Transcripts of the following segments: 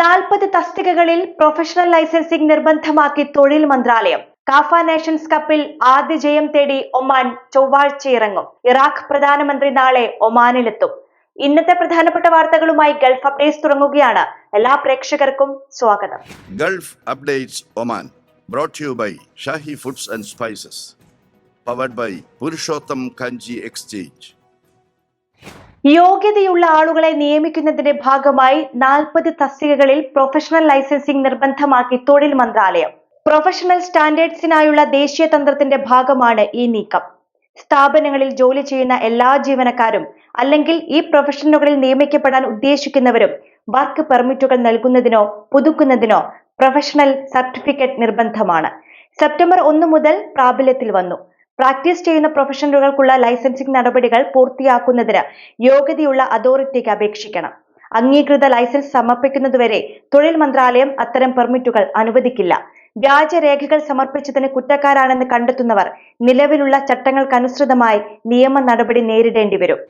നാൽപ്പത് തസ്തികകളിൽ professional licensing നിർബന്ധമാക്കി തൊഴിൽ മന്ത്രാലയം. കാഫ നേഷൻസ് കപ്പിൽ ആദ്യ ജയം തേടി ഒമാൻ ചൊവ്വാഴ്ച ഇറങ്ങും ഇറാഖ് പ്രധാനമന്ത്രി നാളെ ഒമാനിലെത്തും. ഇന്നത്തെ പ്രധാനപ്പെട്ട വാർത്തകളുമായി ഗൾഫ് അപ്ഡേറ്റ്സ് തുടങ്ങുകയാണ്. എല്ലാ പ്രേക്ഷകർക്കും സ്വാഗതം. Gulf updates Oman brought you by Shahi Foods and Spices powered by Purushottam Kanji exchange. യോഗ്യതയുള്ള ആളുകളെ നിയമിക്കുന്നതിന്റെ ഭാഗമായി നാൽപ്പത് തസ്തികകളിൽ പ്രൊഫഷണൽ ലൈസൻസിംഗ് നിർബന്ധമാക്കി തൊഴിൽ മന്ത്രാലയം. പ്രൊഫഷണൽ സ്റ്റാൻഡേർഡ്സിനായുള്ള ദേശീയ തന്ത്രത്തിന്റെ ഭാഗമാണ് ഈ നീക്കം. സ്ഥാപനങ്ങളിൽ ജോലി ചെയ്യുന്ന എല്ലാ ജീവനക്കാരും അല്ലെങ്കിൽ ഈ പ്രൊഫഷനുകളിൽ നിയമിക്കപ്പെടാൻ ഉദ്ദേശിക്കുന്നവരും വർക്ക് പെർമിറ്റുകൾ നൽകുന്നതിനോ പുതുക്കുന്നതിനോ പ്രൊഫഷണൽ സർട്ടിഫിക്കറ്റ് നിർബന്ധമാണ്. സെപ്റ്റംബർ ഒന്ന് മുതൽ പ്രാബല്യത്തിൽ വന്നു. പ്രാക്ടീസ് ചെയ്യുന്ന പ്രൊഫഷണലുകൾക്കുള്ള ലൈസൻസിംഗ് നടപടികൾ പൂർത്തിയാക്കുന്നതിന് യോഗ്യതയുള്ള അതോറിറ്റിക്ക് അപേക്ഷിക്കണം. അംഗീകൃത ലൈസൻസ് സമർപ്പിക്കുന്നതുവരെ തൊഴിൽ മന്ത്രാലയം അത്തരം പെർമിറ്റുകൾ അനുവദിക്കില്ല. വ്യാജരേഖകൾ സമർപ്പിച്ചതിന് കുറ്റക്കാരാണെന്ന് കണ്ടെത്തുന്നവർ നിലവിലുള്ള ചട്ടങ്ങൾക്കനുസൃതമായി നിയമ നടപടി നേരിടേണ്ടി വരും.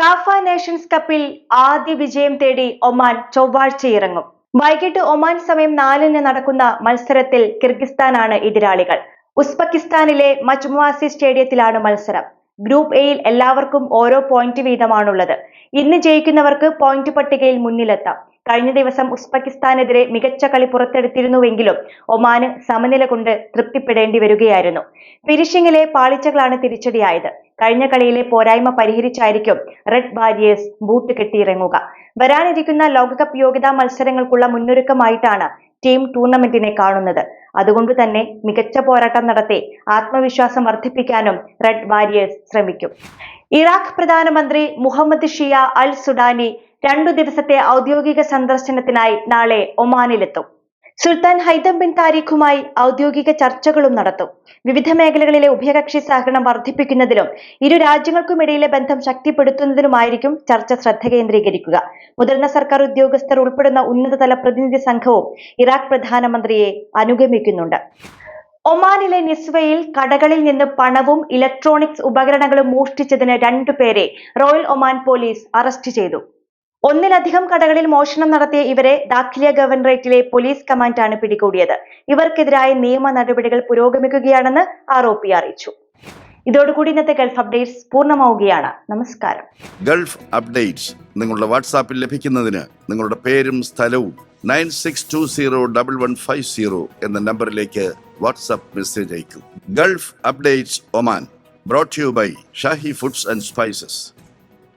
കാഫ നേഷൻസ് കപ്പിൽ ആദ്യ വിജയം തേടി ഒമാൻ ചൊവ്വാഴ്ച ഇറങ്ങും വൈകിട്ട് ഒമാൻ സമയം നാലിന് നടക്കുന്ന മത്സരത്തിൽ കിർഗിസ്ഥാനാണ് എതിരാളികൾ. ഉസ്ബെക്കിസ്ഥാനിലെ മജ്മുവാസി സ്റ്റേഡിയത്തിലാണ് മത്സരം. ഗ്രൂപ്പ് എയിൽ എല്ലാവർക്കും ഓരോ പോയിന്റ് വീതമാണുള്ളത്. ഇന്ന് ജയിക്കുന്നവർക്ക് പോയിന്റ് പട്ടികയിൽ മുന്നിലെത്താം. കഴിഞ്ഞ ദിവസം ഉസ്ബെക്കിസ്ഥാനെതിരെ മികച്ച കളി പുറത്തെടുത്തിരുന്നുവെങ്കിലും ഒമാന് സമനില കൊണ്ട് തൃപ്തിപ്പെടേണ്ടി വരികയായിരുന്നു. ഫിനിഷിംഗിലെ പാളിച്ചകളാണ് തിരിച്ചടിയായത്. കഴിഞ്ഞ കളിയിലെ പോരായ്മ പരിഹരിച്ചായിരിക്കും റെഡ് വാരിയേഴ്സ് ബൂട്ട് കെട്ടിയിറങ്ങുക. വരാനിരിക്കുന്ന ലോകകപ്പ് യോഗ്യതാ മത്സരങ്ങൾക്കുള്ള മുന്നൊരുക്കമായിട്ടാണ് ടീം ടൂർണമെന്റിനെ കാണുന്നത്. അതുകൊണ്ട് തന്നെ മികച്ച പോരാട്ടം നടത്തി ആത്മവിശ്വാസം വർദ്ധിപ്പിക്കാനും റെഡ് വാരിയേഴ്സ് ശ്രമിക്കും. ഇറാഖ് പ്രധാനമന്ത്രി മുഹമ്മദ് ഷിയ അൽ സുഡാനി രണ്ടു ദിവസത്തെ ഔദ്യോഗിക സന്ദർശനത്തിനായി നാളെ ഒമാനിലെത്തും. സുൽത്താൻ ഹൈതം ബിൻ താരിഖുമായി ഔദ്യോഗിക ചർച്ചകളും നടത്തും. വിവിധ മേഖലകളിലെ ഉഭയകക്ഷി സഹകരണം വർദ്ധിപ്പിക്കുന്നതിലും ഇരു രാജ്യങ്ങൾക്കുമിടയിലെ ബന്ധം ശക്തിപ്പെടുത്തുന്നതിനുമായിരിക്കും ചർച്ച ശ്രദ്ധ കേന്ദ്രീകരിക്കുക. മുതിർന്ന സർക്കാർ ഉദ്യോഗസ്ഥർ ഉൾപ്പെടുന്ന ഉന്നതതല പ്രതിനിധി സംഘവും ഇറാഖ് പ്രധാനമന്ത്രിയെ അനുഗമിക്കുന്നുണ്ട്. ഒമാനിലെ നിസ്വയിൽ കടകളിൽ നിന്ന് പണവും ഇലക്ട്രോണിക്സ് ഉപകരണങ്ങളും മോഷ്ടിച്ചതിന് രണ്ടുപേരെ റോയൽ ഒമാൻ പോലീസ് അറസ്റ്റ് ചെയ്തു. ഒന്നിലധികം കടകളിൽ മോഷണം നടത്തിയ ഇവരെ ദാഖിലിയ ഗവർണറേറ്റിലെ പോലീസ് കമാൻഡാണ് പിടികൂടിയത്. ഇവർക്കെതിരായ നിയമ നടപടികൾ പുരോഗമിക്കുകയാണെന്ന് ആരോപി അറിയിച്ചു. ഇതോടുകൂടി ഇന്നത്തെ ഗൾഫ് അപ്ഡേറ്റ്സ് പൂർണമാവുകയാണ്. നമസ്കാരം. ഗൾഫ് അപ്ഡേറ്റ്സ് നിങ്ങളുടെ വാട്സാപ്പിൽ ലഭിക്കുന്നതിന് നിങ്ങളുടെ പേരും സ്ഥലവും nine six two zero double one five zero എന്ന നമ്പറിലേക്ക് വാട്സാപ്പ് മെസ്സേജ് അയക്കും. Gulf updates Oman brought you by Shahi Foods and Spices